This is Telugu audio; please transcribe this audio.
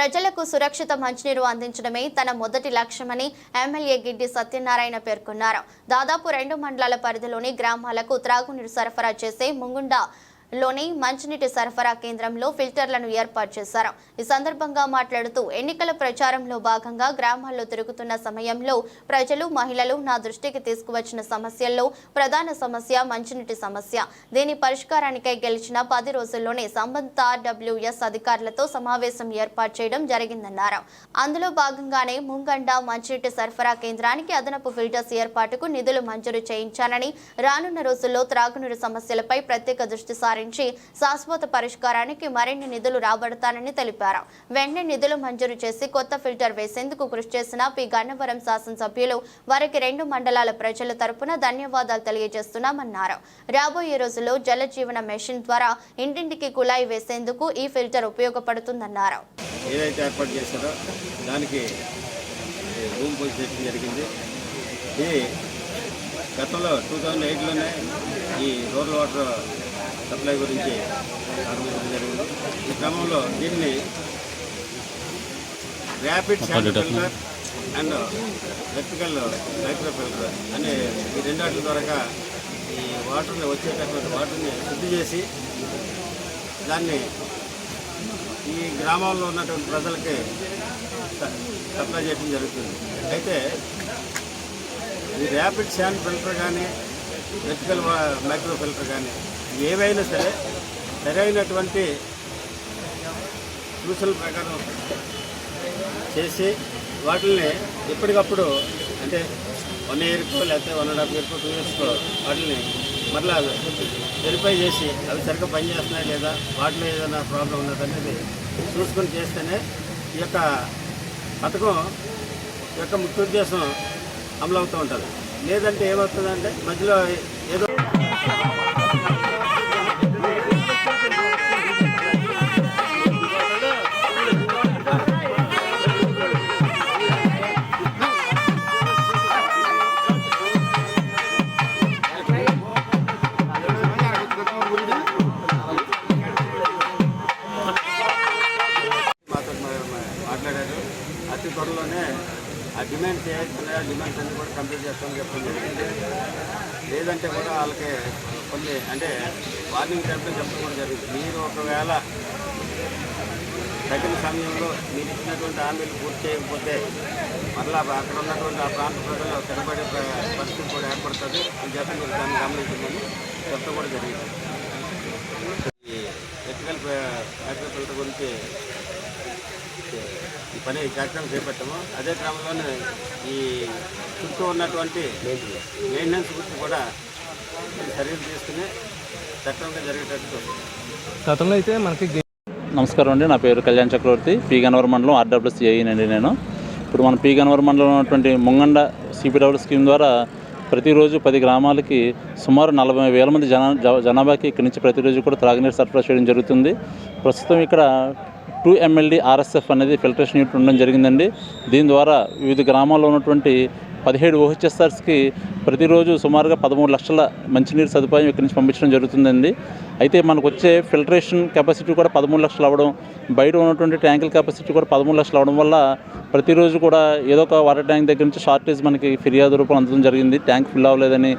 ప్రజలకు సురక్షిత మంచినీరు అందించడమే తన మొదటి లక్ష్యమని ఎమ్మెల్యే గిడ్డి సత్యనారాయణ పేర్కొన్నారు. దాదాపు రెండు మండలాల పరిధిలోని గ్రామాలకు త్రాగునీరు సరఫరా చేసే ముంగుండ లోని మంచినీటి సరఫరా కేంద్రంలో ఫిల్టర్లను ఏర్పాటు చేశారు. ఈ సందర్భంగా మాట్లాడుతూ ఎన్నికల ప్రచారంలో భాగంగా గ్రామాల్లో తిరుగుతున్న సమయంలో ప్రజలు మహిళలు నా దృష్టికి తీసుకువచ్చిన సమస్యల్లో ప్రధాన సమస్య మంచినీటి సమస్య. దీని పరిష్కారానికై గెలిచిన పది రోజుల్లోనే సంబంధిత ఆర్డబ్ల్యూఎస్ అధికారులతో సమావేశం ఏర్పాటు చేయడం జరిగిందన్నారు. అందులో భాగంగానే ముంగండ మంచినీటి సరఫరా కేంద్రానికి అదనపు ఫిల్టర్స్ ఏర్పాటుకు నిధులు మంజూరు చేయించానని రానున్న రోజుల్లో త్రాగునీరు సమస్యలపై ప్రత్యేక దృష్టి సారి సారించి శాశ్వత పరిష్కారానికి మరిన్ని నిధులు రాబడతానని తెలిపారు. వెంటనే నిధులు మంజూరు చేసి కొత్త ఫిల్టర్ వేసేందుకు కృషి చేసిన పి. గన్నవరం శాసనసభ్యులు వారికి రెండు మండలాల ప్రజల తరపున ధన్యవాదాలు తెలియజేస్తున్నామన్నారు. రాబోయే రోజుల్లో జల జీవన మెషిన్ ద్వారా ఇంటింటికి కుళాయి వేసేందుకు ఈ ఫిల్టర్ ఉపయోగపడుతుందన్నారు. ఏదైతే ఏర్పాటు చేశారో దానికి రూమ్ పూజ చేయడం జరిగింది. ఇది గతంలో టూ థౌజండ్ ఎయిట్లోనే ఈ రూరల్ వాటర్ సప్లై గురించి ప్రారంభించడం జరిగింది. ఈ క్రమంలో దీన్ని rapid sand filter and vertical micro filter అనే ఈ రెండాటి ద్వారా ఈ వాటర్ని వచ్చేటటువంటి వాటర్ని శుద్ధి చేసి దాన్ని ఈ గ్రామాల్లో ఉన్నటువంటి ప్రజలకి సప్లై చేయడం జరుగుతుంది. అయితే ఈ ర్యాపిడ్ శాండ్ ఫిల్టర్ కానీ వెర్టికల్ మైక్రో ఫిల్టర్ కానీ ఏవైనా సరే సరైనటువంటి సూచనల ప్రకారం చేసి వాటిని ఎప్పటికప్పుడు అంటే వన్ ఇయర్కో లేకపోతే వన్ అండ్ హాఫ్ ఇయర్కో టూ ఇయర్స్కో వాటిని మరలా వెరిఫై చేసి అవి సరిగ్గా పనిచేస్తున్నాయి లేదా వాటిలో ఏదైనా ప్రాబ్లం ఉన్నది అనేది చూసుకొని చేస్తేనే ఈ యొక్క పథకం యొక్క ముఖ్య ఉద్దేశం అమలు అవుతూ ఉంటుంది. లేదంటే ఏమవుతుందంటే మధ్యలో ఏదో ఆ డిమాండ్స్ ఏవైతున్నాయో డిమాండ్స్ అన్ని కూడా కంప్లీట్ చేస్తామని చెప్పడం జరిగింది. లేదంటే కూడా వాళ్ళకి కొన్ని అంటే వార్నింగ్ చెప్పడం చెప్పడం కూడా జరిగింది. మీరు ఒకవేళ తగిన సమయంలో మీరు ఇచ్చినటువంటి హామీలు పూర్తి చేయకపోతే మరలా అక్కడ ఉన్నటువంటి ఆ ప్రాంత ప్రజలు తిరబడే పరిస్థితి కూడా ఏర్పడుతుంది. అని చెప్పి మీరు దాన్ని గమనించిందని చెప్పడం కూడా జరిగింది. ఎథికల్ ఎలక్ట్రికల్ ఫిల్టర్ గురించి పని ఈ కార్యక్రమం చేపట్టాము. అదే క్రమంలోనే ఈ చుట్టూ ఉన్నటువంటి మెయింటెనెన్స్ గురించి కూడా చర్యలు తీసుకుని చట్టంగా జరిగేటట్టు. గతంలో అయితే మనకి నమస్కారం అండి. నా పేరు కళ్యాణ్ చక్రవర్తి. పీ గన్నవరం మండలం ఆర్డబ్ల్యూసీ అండి నేను. ఇప్పుడు మన పీ గన్నవరం మండలంలో ఉన్నటువంటి ముంగండ సిపిడబ్ల్యూ స్కీమ్ ద్వారా ప్రతిరోజు పది గ్రామాలకి సుమారు నలభై వేల మంది జనా జనాభాకి ఇక్కడి నుంచి ప్రతిరోజు కూడా త్రాగునీరు సరఫరా చేయడం జరుగుతుంది. ప్రస్తుతం ఇక్కడ టూ ఎమ్మెల్డీ ఆర్ఎస్ఎఫ్ అనేది ఫిల్టరేషన్ యూనిట్ ఉండడం జరిగిందండి. దీని ద్వారా వివిధ గ్రామాల్లో ఉన్నటువంటి పదిహేడు ఓహెచ్ఎస్ఆర్స్కి ప్రతిరోజు సుమారుగా పదమూడు లక్షల మంచినీరు సదుపాయం ఇక్కడి నుంచి పంపించడం జరుగుతుందండి. అయితే మనకు వచ్చే ఫిల్టరేషన్ కెపాసిటీ కూడా పదమూడు లక్షలు అవ్వడం బయట ఉన్నటువంటి ట్యాంకుల కెపాసిటీ కూడా పదమూడు లక్షలు అవ్వడం వల్ల ప్రతిరోజు కూడా ఏదో ఒక వాటర్ ట్యాంక్ దగ్గర నుంచి షార్టేజ్ మనకి ఫిర్యాదు రూపం అందడం జరిగింది. ట్యాంక్ ఫిల్ అవ్వలేదని